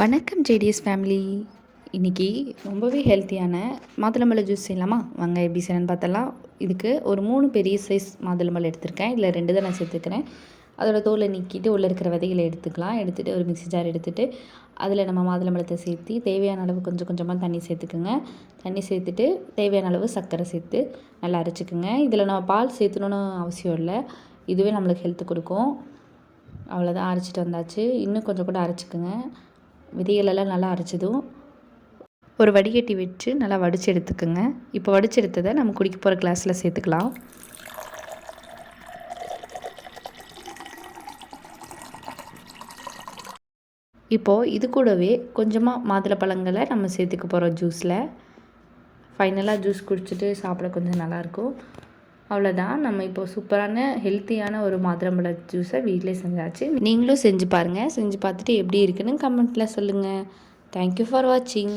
வணக்கம் JDS family இன்றைக்கி ரொம்பவே ஹெல்த்தியான மாதுளம்பழ ஜூஸ் செய்யலாமா? வாங்க எப்படி செய்யணும்னு பார்த்தலாம் இதுக்கு ஒரு மூணு பெரிய சைஸ் மாதுளம்பழம் எடுத்திருக்கேன். இதில் ரெண்டு தான் நான் சேர்த்துக்கிறேன். அதோட தோலை நீக்கிட்டு உள்ளே இருக்கிற விதைகளை எடுத்துக்கலாம். எடுத்துகிட்டு ஒரு மிக்சி ஜார் எடுத்துகிட்டு அதில் நம்ம மாதுளம்பழத்தை சேர்த்து தேவையான அளவு கொஞ்சம் கொஞ்சமாக தண்ணி சேர்த்துக்குங்க. தண்ணி சேர்த்துட்டு தேவையான அளவு சர்க்கரை சேர்த்து நல்லா அரைச்சிக்குங்க. இதில் நம்ம பால் சேர்த்துணுன்னு அவசியம் இல்லை. இதுவே நம்மளுக்கு ஹெல்த்து கொடுக்கும். அவ்வளோதான் அரைச்சிட்டு வந்தாச்சு. இன்னும் கொஞ்சம் கூட அரைச்சிக்குங்க. விதைகளெல்லாம் நல்லா அரைச்சதும் ஒரு வடிகட்டி வச்சு நல்லா வடித்து எடுத்துக்கோங்க. இப்போ வடித்து எடுத்ததை நம்ம குடிக்க போகிற கிளாஸில் சேர்த்துக்கலாம். இப்போது இது கூடவே கொஞ்சமாக மாதுளை பழங்களை நம்ம சேர்த்துக்க போகிறோம் ஜூஸில் ஃபைனலாக ஜூஸ் குடிச்சிட்டு சாப்பிட கொஞ்சம் நல்லாயிருக்கும் அவ்வளோதான் நம்ம இப்போ சூப்பரான ஹெல்த்தியான ஒரு மாதுளம்பழ ஜூஸை வீட்டிலே செஞ்சாச்சு. நீங்களும் செஞ்சு பாருங்கள் செஞ்சு பார்த்துட்டு எப்படி இருக்குன்னு கமெண்ட்டில் சொல்லுங்கள் தேங்க்யூ ஃபார் வாட்சிங்